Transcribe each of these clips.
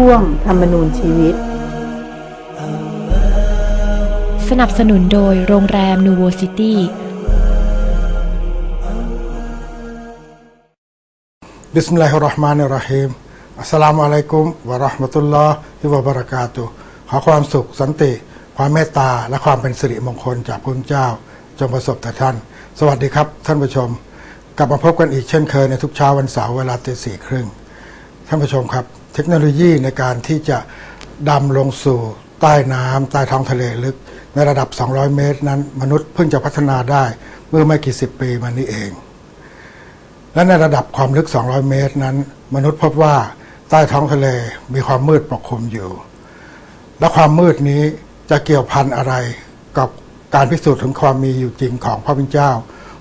ช่วงธรรมนูญชีวิต สนับสนุนโดยโรงแรมนูโวซิตี้บิสมิลลาฮิรเราะห์มานิรเราะฮีมอัสสลามุอะลัยกุมวะเราะห์มะตุลลอฮิวะบะเราะกาตุฮ์ขอความสุขสันติ ความเมตตา และความเป็นสิริมงคลจากพระเจ้า จงประสบแต่ท่าน สวัสดีครับ ท่านผู้ชม กลับมาพบกันอีกเช่นเคยในทุกเช้าวันเสาร์เวลาตีสี่ครึ่งท่านผู้ชมครับ เทคโนโลยีในการที่จะดำลงสู่ใต้น้ำใต้ท้องทะเลลึก ในระดับ 200 เมตรนั้น มนุษย์เพิ่งจะพัฒนาได้เมื่อไม่กี่สิบปีมานี้เอง และในระดับความลึก 200 เมตรนั้น มนุษย์พบว่าใต้ท้องทะเลมีความมืดปกคลุมอยู่ และความมืดนี้จะเกี่ยวพันอะไรกับการพิสูจน์ถึงความมีอยู่จริงของพระพุทธเจ้า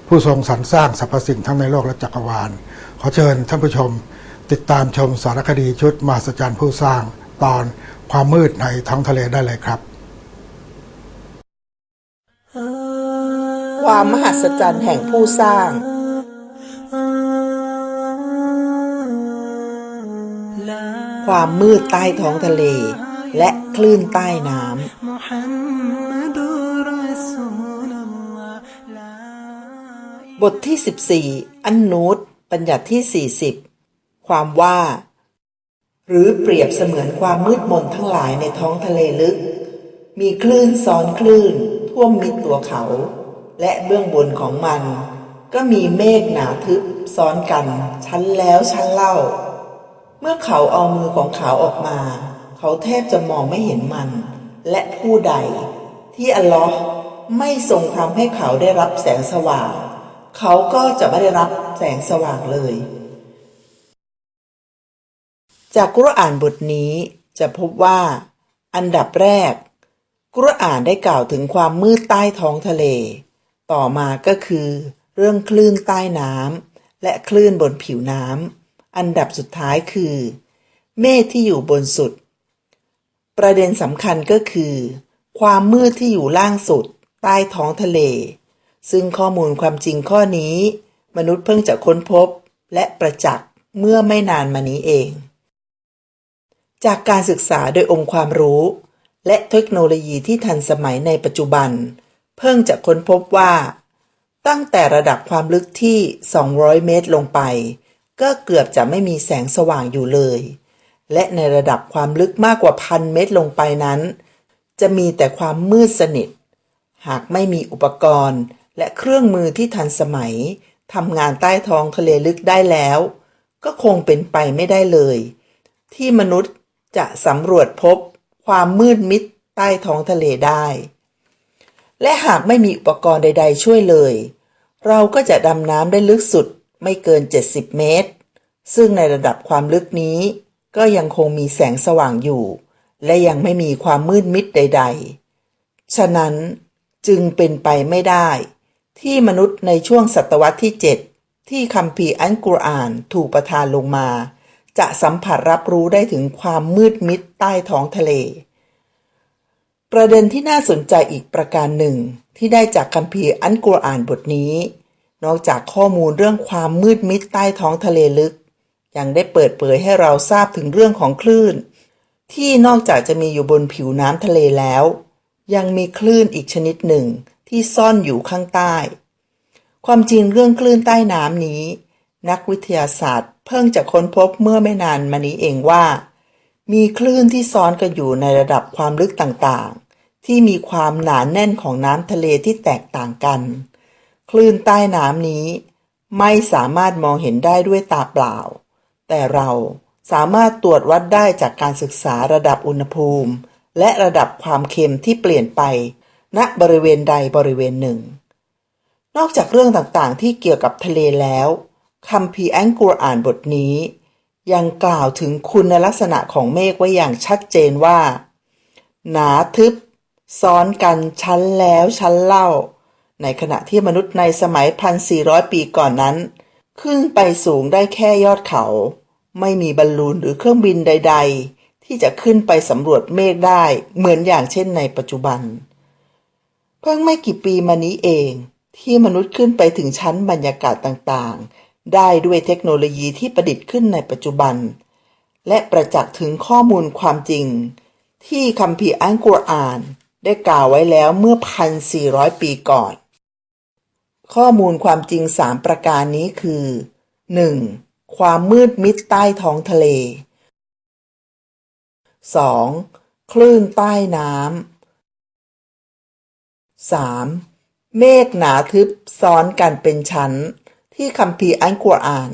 ผู้ทรงสรรสร้างสรรพสิ่งทั้งในโลกและจักรวาล ขอเชิญท่านผู้ชม ติดตามชมสารคดีชุดมหัศจรรย์ผู้สร้าง ตอนความมืดในท้องทะเลได้เลยครับ ความมหัศจรรย์แห่งผู้สร้าง ความมืดใต้ท้องทะเล และคลื่นใต้น้ำบทที่ 14 อันนูตบัญญัติที่ 40 ความว่า หรือเปรียบเสมือนความมืดมนทั้งหลายในท้องทะเลลึก มีคลื่นซ้อนคลื่น ท่วมมิดตัวเขา และเบื้องบนของมัน ก็มีเมฆหนาทึบซ้อนกัน ชั้นแล้วชั้นเล่า เมื่อเขาเอามือของเขาออกมา เขาแทบจะมองไม่เห็นมัน และผู้ใด ที่อัลลอฮ์ไม่ทรงทำให้เขาได้รับแสงสว่าง เขาก็จะไม่ได้รับแสงสว่างเลย จากกุรอานบทนี้จะพบว่า อันดับแรก กุรอานได้กล่าวถึงความมืดใต้ท้องทะเล ต่อมาก็คือ เรื่องคลื่นใต้น้ำและคลื่นบนผิวน้ำอันดับสุดท้ายคือ เมฆที่อยู่บนสุด ประเด็นสำคัญก็คือ ความมืดที่อยู่ล่างสุด ใต้ท้องทะเล ซึ่งข้อมูลความจริงข้อนี้ มนุษย์เพิ่งจะค้นพบและประจักษ์เมื่อไม่นานมานี้เอง จากการศึกษาโดยองค์ความรู้ และเทคโนโลยีที่ทันสมัยในปัจจุบัน เพิ่งจะค้นพบว่า ตั้งแต่ระดับความลึกที่ 200 เมตรลงไป ก็เกือบจะไม่มีแสงสว่างอยู่เลย และในระดับความลึกมากกว่าพันเมตรลงไปนั้น จะมีแต่ความมืดสนิท หากไม่มีอุปกรณ์และเครื่องมือที่ทันสมัยทำงานใต้ท้องทะเลลึกได้แล้ว ก็คงเป็นไปไม่ได้เลย ที่มนุษย์ จะสำรวจพบความมืดมิดใต้ท้องทะเลได้ และหากไม่มีอุปกรณ์ใด ๆ ช่วยเลย เราก็จะดำน้ำได้ลึกสุดไม่เกิน 70 เมตร ซึ่งในระดับความลึกนี้ ก็ยังคงมีแสงสว่างอยู่ และยังไม่มีความมืดมิดใด ๆ ฉะนั้นจึงเป็นไปไม่ได้ ที่มนุษย์ในช่วงศตวรรษที่ 7 ที่คัมภีร์อันกุรอานถูกประทานลงมา จะสัมผัสรับรู้ได้ถึงความมืดมิดใต้ท้องทะเล ประเด็นที่น่าสนใจอีกประการหนึ่ง ที่ได้จากคัมภีร์อันกุรอานบทนี้ นอกจากข้อมูลเรื่องความมืดมิดใต้ท้องทะเลลึก ยังได้เปิดเผยให้เราทราบถึงเรื่องของคลื่น ที่นอกจากจะมีอยู่บนผิวน้ำทะเลแล้ว ยังมีคลื่นอีกชนิดหนึ่งที่ซ่อนอยู่ข้างใต้ ความจริงเรื่องคลื่นใต้น้ำนี้ นักวิทยาศาสตร์ เพิ่งจะค้นพบเมื่อไม่นานมานี้เองว่า มีคลื่นที่ซ้อนกันอยู่ในระดับความลึกต่างๆ ที่มีความหนาแน่นของน้ำทะเลที่แตกต่างกัน คลื่นใต้น้ำนี้ ไม่สามารถมองเห็นได้ด้วยตาเปล่า แต่เราสามารถตรวจวัดได้จากการศึกษาระดับอุณหภูมิ และระดับความเค็มที่เปลี่ยนไป ณบริเวณใดบริเวณหนึ่ง นอกจากเรื่องต่างๆ ที่เกี่ยวกับทะเลแล้ว คัมภีร์อันกุรอานบทนี้ ยังกล่าวถึงคุณลักษณะของเมฆไว้อย่างชัดเจนว่า หนาทึบ ซ้อนกันชั้นแล้วชั้นเล่า ในขณะที่มนุษย์ในสมัยพันสี่ร้อยปีก่อนนั้น ขึ้นไปสูงได้แค่ยอดเขา ไม่มีบอลลูนหรือเครื่องบินใด ๆ ที่จะขึ้นไปสำรวจเมฆได้เหมือนอย่างเช่นในปัจจุบัน เพิ่งไม่กี่ปีมานี้เองที่มนุษย์ขึ้นไปถึงชั้นบรรยากาศต่างๆ ได้ด้วยเทคโนโลยีที่ประดิษฐ์ขึ้นในปัจจุบัน และประจักษ์ถึงข้อมูลความจริง ที่คัมภีร์อัลกุรอาน ได้กล่าวไว้แล้วเมื่อ 1,400 ปีก่อน ข้อมูลความจริงสามประการนี้คือ 1. ความมืดมิดใต้ท้องทะเล 2. คลื่นใต้น้ำ 3. เมฆหนาทึบซ้อนกันเป็นชั้น ที่คัมภีร์อัลกุรอาน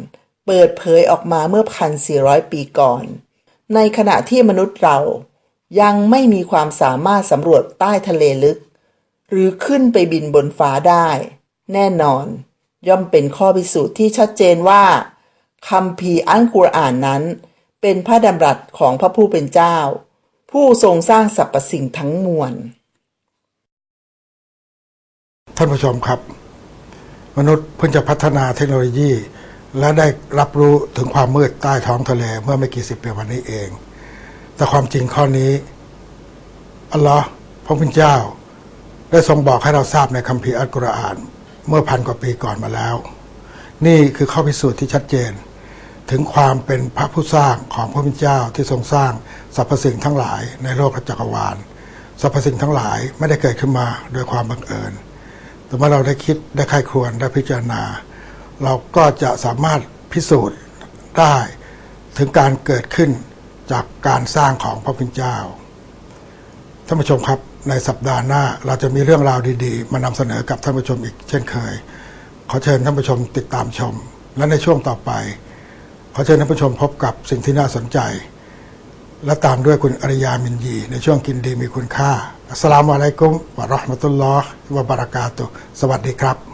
เปิดเผยออกมาเมื่อ 1,400 ปีก่อน ในขณะที่มนุษย์เรายังไม่มีความสามารถสำรวจใต้ทะเลลึก หรือขึ้นไปบินบนฟ้าได้ แน่นอน ย่อมเป็นข้อพิสูจน์ที่ชัดเจนว่าคัมภีอัลกุรอานนั้น เป็นพระดำรัสของพระผู้เป็นเจ้า ผู้ทรงสร้างสรรพสิ่งทั้งมวล ท่านผู้ชมครับ มนุษย์เพิ่งจะพัฒนาเทคโนโลยี และได้รับรู้ถึงความมืดใต้ท้องทะเลเมื่อไม่กี่สิบปีวันนี้เอง แต่ความจริงข้อนี้อัลลอฮ์พระผู้เจ้า ได้ทรงบอกให้เราทราบในคัมภีร์อัลกุรอาน เมื่อพันกว่าปีก่อนมาแล้ว นี่คือข้อพิสูจน์ที่ชัดเจน ถึงความเป็นพระผู้สร้างของพระผู้เป็นเจ้าที่ทรงสร้างสรรพสิ่งทั้งหลายในโลกจักรวาลสรรพสิ่งทั้งหลายไม่ได้เกิดขึ้นมาโดยความบังเอิญ แต่เมื่อเราได้คิดได้ใคร่ครวญได้พิจารณา เราก็จะสามารถพิสูจน์ได้ถึงการเกิดขึ้นจากการสร้างของพระพุทธเจ้าท่านผู้ชมครับในสัปดาห์หน้าเราจะมีเรื่องราวดีๆ มานำเสนอกับท่านผู้ชมอีกเช่นเคย ขอเชิญท่านผู้ชมติดตามชม และในช่วงต่อไป ขอเชิญท่านผู้ชมพบกับสิ่งที่น่าสนใจ และตามด้วยคุณอริยามินยีในช่วงกินดีมีคุณค่า อัสสลามุอะลัยกุมวะเราะห์มะตุลลอฮ์วะบะเราะกาตุสวัสดีครับ